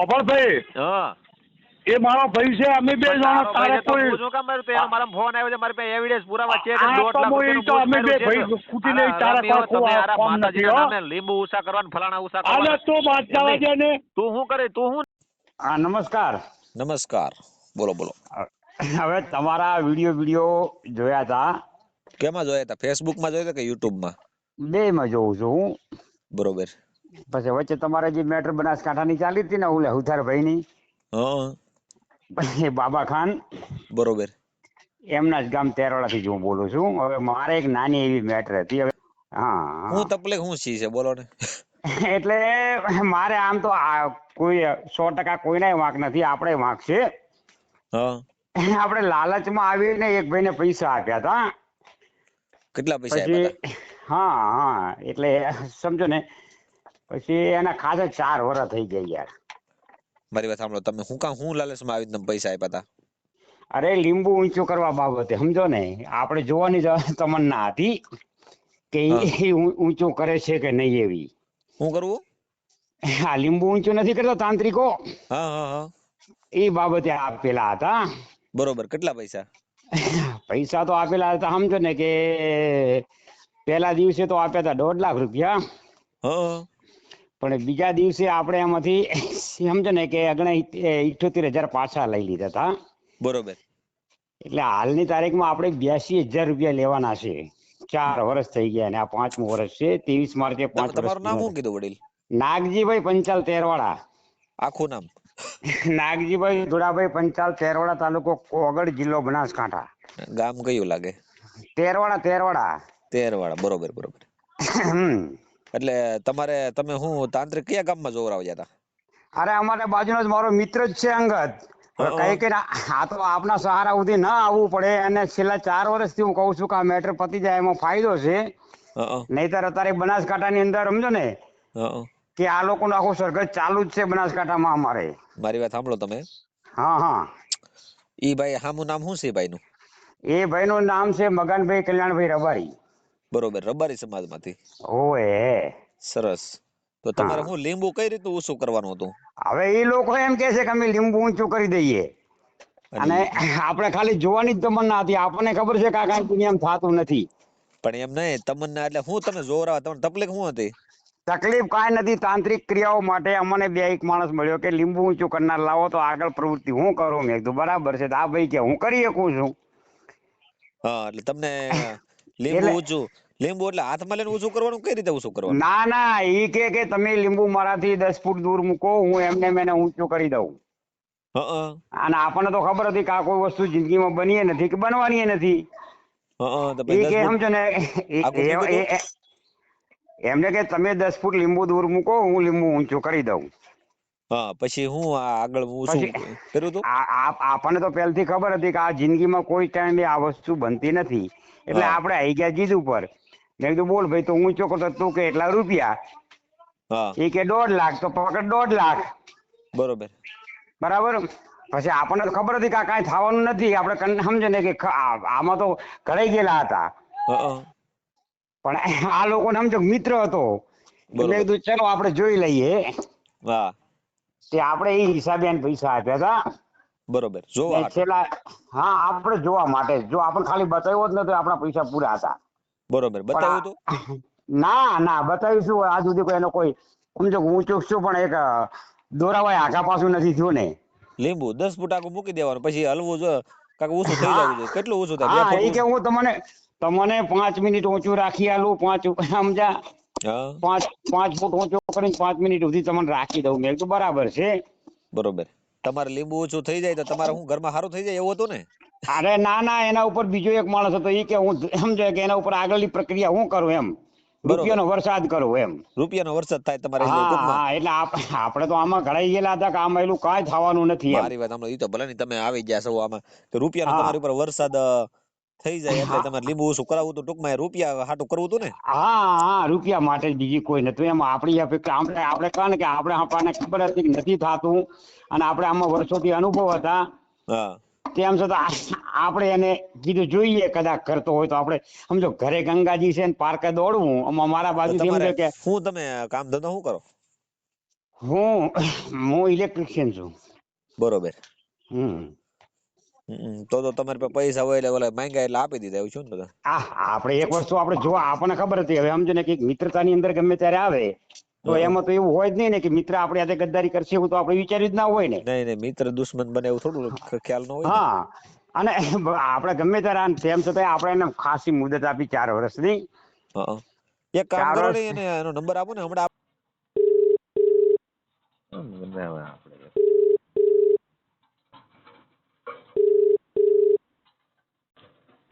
અભળભાઈ હા. એ મારો ભાઈ છે અમે બે જણા તારે કોઈ જો કામ મારું પેલો મારા ફોન આવ્યો છે મારે પે એવિડન્સ પુરાવા છે કે આ તો લાખ હું તો અમે બે ભાઈ તો. સ્કૂટી લઈ તારા પર કો આ હો. નામે લીંબુ ઉસા કરવાનું ફલાણા અરે કરવાનું. તું વાત જવા દે ને? તું શું કરે? તું શું હા નમસ્કાર. નમસ્કાર. બોલો બોલો. હવે તમારા વીડિયો વીડિયો જોયા હતા કેમાં જોયા હતા ફેસબુકમાં જોયા હતા કે યુટ્યુબમાં? બે માં જોઉં છું હું. બરોબર. પછી વચ્ચે તમારે જે મેટર બનાસકાંઠાની ચાલી હતી ને ઓલે હુથારભાઈ ની પછી બાબા ખાન બરોબર. એમના જ ગામ તેરવાડાથી જ હું બોલું છું. હવે મારે એક નાની એવી મેટર હતી હવે હા. હું તકલીફ હું છી છે બોલો ને. એટલે મારે આમ તો આ કોઈ સો ટકા કોઈને વાંક નથી આપણે વાંક છે. આપણે લાલચમાં આવીને એક ભાઈને પૈસા આપ્યા હતા કેટલા પૈસા હા હા એટલે સમજો ને પછી એના ખાસે ચાર વર્ષ થઈ ગયા યાર. મારી વાત સાંભળો તમે હું કામ હું લાલચમાં આવી તમે પૈસા આપ્યા હતા અરે લીંબુ ઊંચું કરવા બાબતે સમજો ને આપણે જોવાની તમન્ના હતી કે એ ઊંચું કરે છે કે નહીં એવી. શું કરવું આ લીંબુ ઊંચું નથી કરતો તાંત્રિકો. એ બાબતે આપેલા હતા. બરોબર કેટલા પૈસા? પૈસા તો આપેલા હતા સમજો ને કે પહેલા દિવસે તો આપ્યા હતા દોઢ લાખ રૂપિયા. પણ બીજા દિવસે આપણે એમાંથી સમજો ને કે અગણે ઇઠોતેર હજાર પાછા લઈ લીધા હતા બરોબર. એટલે હાલની તારીખમાં આપણે બ્યાસી હજાર રૂપિયા લેવાના છે. ચાર વર્ષ થઈ ગયા અને આ પાંચમું વર્ષ છે. ત્રેવીસ માર્ચે પાંચ તમારું નામ શું કીધું વડીલ? નાગજીભાઈ પંચાલ તેરવાડા. આખું નામ? નાગજીભાઈ ધોળાભાઈ પંચાલ તેરવાડા તાલુકો કોગડ જિલ્લો બનાસકાંઠા. ગામ કયું લાગે? તેરવાડા તેરવાડા. તેરવાડા બરોબર બરોબર. એટલે તમારે તમે હું તાંત્રિક કયા ગામમાં જોવરાવ જતા અરે અમારે બાજુનો જ મારો મિત્ર જ છે અંગત. કઈ કઈ આ તો આપના સહારા સુધી ના આવવું પડે અને છેલ્લા ચાર વર્ષથી હું કહું છું કે આ મેટર પતી જાય એમાં ફાયદો છે. નહીતર અત્યારે બનાસકાંઠાની અંદર સમજો ને કે આ લોકોનું આખું સરઘસ ચાલુ જ છે બનાસકાંઠામાં અમારે. મારી વાત સાંભળો તમે. હા હા. ઈ ભાઈ હામું નામ શું છે ભાઈનું? એ ભાઈનું નામ છે મગનભાઈ કલ્યાણભાઈ રબારી. બરોબર રબારી સમાજમાંથી. ઓએ સરસ. તો તમારે હું લીંબુ કઈ રીતનું ઊંચું કરવાનું હતું? હવે એ લોકો એમ કહે છે કે અમે લીંબુ ઊંચું કરી દઈએ. અને આપણે ખાલી જોવાની જ તમન્ના હતી. આપણને ખબર છે કે આ કાંઈ દુનિયામાં થતું નથી. પણ એમ નહીં તમન્ના એટલે હું તમે જોરાવા તમને તકલીફ શું હતી? તકલીફ કાંઈ નથી. તાંત્રિક ક્રિયાઓ માટે અમને બે એક માણસ મળ્યો કે લીંબુ ઊંચું કરનાર લાવો તો આગળ પ્રવૃત્તિ હું કરું? મેં કીધું બરાબર છે. આ ભાઈ કે હું કરી શકું છું. હા એટલે તમને લીંબુ ઊંચું લીંબુ એટલે હાથમાં લઈને ઊંચું કરવાનું કઈ રીતે ઊંચું કરવાનું? ના ના ઈ કે કે તમે લીંબુ મારાથી દસ ફૂટ દૂર મૂકો હું એમને મેને ઊંચું કરી દઉં. હા અને આપણને તો ખબર હતી કે આ કોઈ વસ્તુ જિંદગીમાં બની નથી કે બનવાની નથી. એ કે સમજો ને એમને કે તમે દસ ફૂટ લીંબુ દૂર મૂકો હું લીંબુ ઊંચું કરી દઉં. હા પછી હું આગળ હું શું કર્યું હતું આપણને તો પહેલથી ખબર હતી કે આ જિંદગીમાં કોઈ ટાઈમે આ વસ્તુ બનતી નથી. એટલે આપણે આવી ગયા જીદ ઉપર. મેં કીધું બોલ ભાઈ તો ઊંચો કરતો તું કે એટલા રૂપિયા? એ કે દોઢ લાખ તો પકડ દોઢ લાખ. બરોબર. બરાબર? પછી આપણને તો ખબર હતી કે આ કાંઈ થવાનું નથી. આપણે સમજો ને કે આમાં તો ઘડાઈ ગયેલા હતા. પણ આ લોકોને સમજો મિત્ર હતો. એટલે મેં કીધું ચલો આપણે જોઈ લઈએ. હા. તે આપણે એ હિસાબે પૈસા આપ્યા હતા. બરોબર. જોવા છેલ્લા હા આપણે જોવા માટે. જો આપણે ખાલી બતાવ્યો જ નતો આપણા પૈસા પૂરા હતા. બરોબર. બતાવ્યું તો? ના ના બતાવીશું. આજ સુધી કોઈ એનો કોઈ સમજો હું ચૂકશું પણ એક દોરાવાય આગા પાછું નથી થયું ને. લીંબુ દસ ફૂટ આખું મૂકી દેવાનું પછી હલવું જો કાકા ઓછું થઈ જવું જોઈએ કેટલું ઓછું થાય? હા એ કે હું તમને તમને પાંચ મિનિટ ઊંચું રાખી આલું પાંચ સમજા? હા પાંચ પાંચ ફૂટ ઊંચો કરીને પાંચ મિનિટ સુધી તમને રાખી દઉં મેં. તો બરાબર છે. બરોબર. તમારે લીંબુ ઓછું થઈ જાય તો તમારે હું ઘરમાં સારું થઈ જાય? એવું હતું ને? અરે ના ના એના ઉપર બીજો એક માણસ હતો. એ કે હું સમજાય કે એના ઉપર આગળની પ્રક્રિયા હું કરું એમ. રૂપિયાનો વરસાદ કરો એમ. રૂપિયાનો વરસાદ થાય તમારે એટલે હા એટલે આપણે તો આમાં ઘડાઈ ગયેલા હતા કે આમાં એલું કાંઈ થવાનું નથી મારી વાત સાંભળો એ તો ભલે ની તમે આવી ગયા છો આમાં. તો રૂપિયાનો. તમારી ઉપર વરસાદ થઈ જાય એટલે તમારે લીંબુ ઓછું કરાવવું તો ટૂંકમાં રૂપિયા હાટું કરવું હતું ને? હા હા રૂપિયા માટે બીજી કોઈ નતું એમ આપણી અપેક્ષા આપણે આપણે કહે કે આપણે આપણને ખબર હતી કે નથી થતું અને આપણે આમાં વર્ષોથી અનુભવ હતા. તેમ છતાં આપણે એને કીધું જોઈએ કદાચ કરતો હોય તો આપણે સમજો ઘરે ગંગાજી છે ને પાર્કે દોડવું. આમાં મારા બાજુ સમજો કે શું તમે કામ ધંધો શું કરો? હું હું ઇલેક્ટ્રિશિયન છું. બરોબર. હમ, તો તો તમારી પાસે પૈસા હોય એટલે ઓલા માંગ્યા એટલે આપી દીધા એવું છું ને બધા? આ આપણે એક વસ્તુ આપણે જો આપણને ખબર હતી હવે સમજો ને કે મિત્રતાની અંદર ગમે ત્યારે આવે તો એમાં તો એવું હોય જ નહીં ને કે મિત્ર આપણે આજે ગદ્દારી કરશે એવું તો આપણે વિચાર્યું જ ના હોય ને. નહીં નહીં મિત્ર દુશ્મન બને એવું થોડું ખ્યાલ ન હોય હા અને આપણે ગમે ત્યારે તેમ છતાં આપણે એને ખાસી મુદત આપી ચાર વર્ષની. એક કામ કરો ને એનો નંબર આપો ને હમણાં આપ-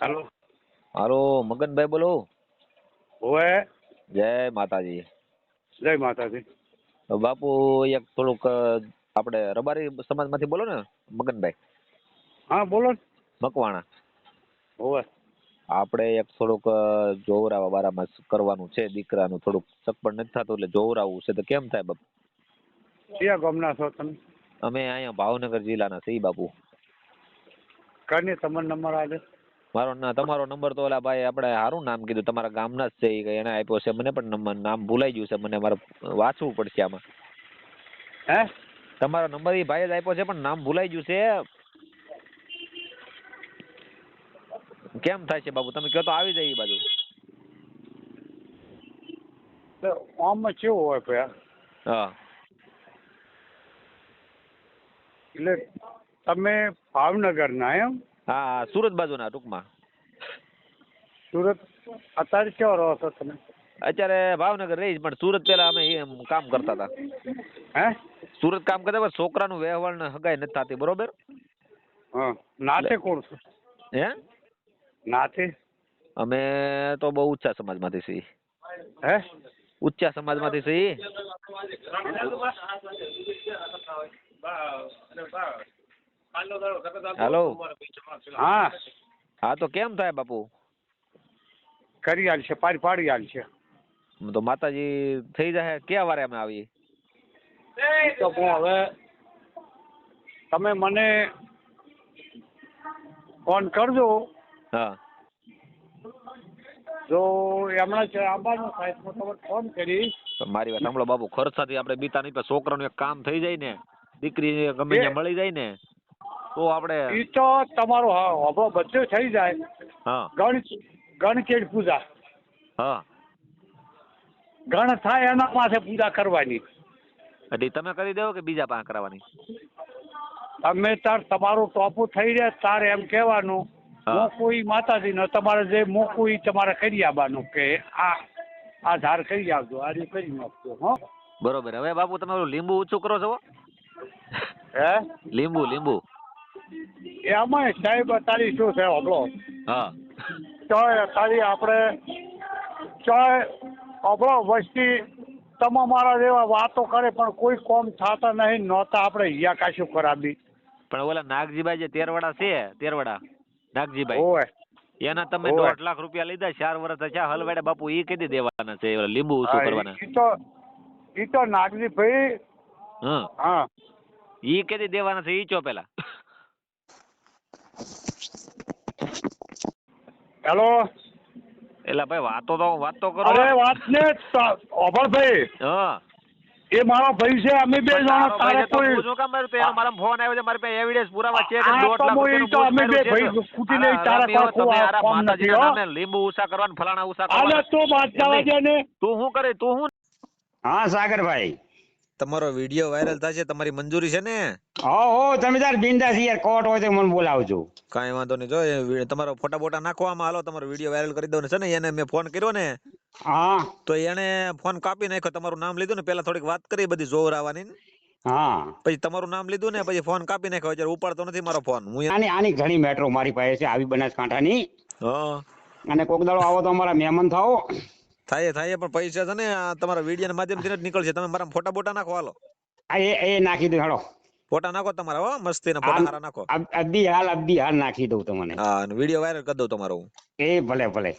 હાલો. હાલો મગનભાઈ બોલો. ઓએ જય માતાજી. જય માતાજી. બાપુ એક થોડુંક આપણે રબારી સમાજમાંથી બોલો ને મગનભાઈ. હા બોલો મકવાણા. ઓએ આપણે એક થોડુંક જોવરાવા બારામાં કરવાનું છે દીકરાનું થોડુંક સગપણ નથી થતું એટલે જોવરાવું છે. તો કેમ થાય બાપુ? ક્યાં ગામના છો તમે? અમે અહીંયા ભાવનગર જિલ્લાના છીએ બાપુ. કને તમારો નંબર આજે? મારો ના તમારો નંબર તો ઓલા ભાઈ આપણે સારું નામ કીધું તમારા ગામના જ છે એ એને આપ્યો છે મને પણ નામ ભૂલાઈ ગયું છે મને મારે વાંચવું પડશે આમાં. હે? તમારો નંબર એ ભાઈ જ આપ્યો છે પણ નામ ભૂલાઈ ગયું છે. કેમ થાય છે બાબુ તમે કહો તો આવી જાય એ બાજુ. આમાં કેવું હોય ભાઈ? હા. એટલે તમે ભાવનગર ના એમ? હા સુરત બાજુના ટૂંકમાં. સુરત અત્યારે ક્યાં રહો છો તમે? અત્યારે ભાવનગર રહીશ પણ સુરત પેલા અમે એમ કામ કરતા હતા. હે? સુરત કામ કરતા પણ છોકરાનું વ્યવહાર ને હગાઈ નથી થતી બરોબર? હા નાતે કોણ છો? હે? નાથે અમે તો બહુ ઊંચા સમાજમાંથી છીએ. હે? ઊંચા સમાજમાંથી છીએ. હાલો હા. હા તો કેમ થાય બાપુ? કરી આલ છે પાડી પાડી આલ છે. તો માતાજી થઈ જાય ક્યાં વારે અમે આવીએ? તો હું હવે તમે મને ફોન કરજો. હા. જો હમણાં છે આંબાનો સાહેબ તો તમને ફોન કરીશ. મારી વાત સાંભળો બાપુ ખર્ચાથી આપણે બીતા નહીં પણ છોકરાનું એક કામ થઈ જાય ને દીકરી ગમે ત્યાં મળી જાય ને. તો આપણે એ તો તમારો હબળો બધું થઈ જાય. હા. ગણ ગણકેડ પૂજા. હા. ગણ થાય એના માથે પૂજા કરવાની. એટલે તમે કરી દેવો કે બીજા પાસે કરવાની? તમે તાર તમારું ટોપું થઈ જાય તાર એમ કહેવાનું. હા. મોકું ઈ માતાજીનો તમારે જે મોકું ઈ તમારે કરી આવવાનું કે આ આ ધાર કરી આવજો આ રીતે કરી નાખજો હો. બરોબર. હવે બાપુ તમે લીંબુ ઓછું કરો છો હે? લીંબુ લીંબુ. એ આમાં સાહેબ તારી શું છે હબળો હા. ચોય તારી આપણે ચોય હબળો વસ્તી તમે મારા જેવા વાતો કરે પણ કોઈ કોમ થતા નહીં નહોતા આપણે હિયા કાશું ખરાબી પણ ઓલા નાગજીભાઈ જે તેરવાડા છે તેરવાડા નાગજીભાઈ ઓય. એના તમે. દોઢ લાખ રૂપિયા લીધા ચાર વર્ષ થયા હલવાડે બાપુ એ કીધી દેવાના છે લીંબુ ઓછું કરવાના. ઈ તો ઈ તો નાગજીભાઈ હા. હા. ઈ કીધી દેવાના છે ઈ ચો પેલા? હેલો એટલે ભાઈ વાતો તો વાત તો કરો. અરે વાત ને ભાઈ હા. એ મારો ભાઈ છે અમે બે જણા તારો ભાઈ છે કોઈ હું શું કામ મારું તો એનો મારા ફોન આવ્યો છે મારી પાસે એવિડન્સ પુરાવા છે કે આ દોઢ તો લાખ રૂપિયા તો અમે બે ભાઈ કુટી લઈ અરે તારા કોઈ તમે કોઈ આરા નથી, હો. લીંબુ ઉસા કરવાનું ફલાણા અરે કરવાના. તું વાત જવા દે ને? તું શું કરે? તું શું હા સાગરભાઈ. તમારો વીડિયો વાયરલ થશે તમારી મંજૂરી છે ને? હો હો તમે તાર બિંદાસ યાર કોટ હોય તો મને બોલાવજો. કાંઈ વાંધો નહીં જો તમારો ફોટા બોટા નાખવામાં હાલો તમારો વીડિયો વાયરલ કરી દઉં છે ને એને મેં ફોન કર્યો ને હા. તો એને ફોન કાપી નાખ્યો તમારું નામ લીધું ને પેલા થોડીક વાત કરી બધી જોર આવવાની હા. પછી તમારું નામ લીધું ને પછી ફોન કાપી નાખ્યો અત્યારે ઉપાડતો નથી મારો ફોન હું આની આની ઘણી મેટ્રો મારી પાસે છે આવી બનાસકાંઠાની. હા. અને કોક દાડો આવો તો અમારા મહેમાન થાઓ. થાય થાય પણ પૈસા છે ને આ તમારા વીડિયો ના માધ્યમથી જ નીકળશે. તમે મારા ફોટા બોટા નાખો હાલો. આ એ એ નાખી દઉં હાલો. ફોટા નાખો તમારા હો મસ્તી ના ફોટા હારા નાખો. અબ- અબ્દી હાલ અબ્દી હાલ નાખી દઉં તમને. હા વીડિયો વાયરલ કરી દઉં તમારો એ ભલે ભલે.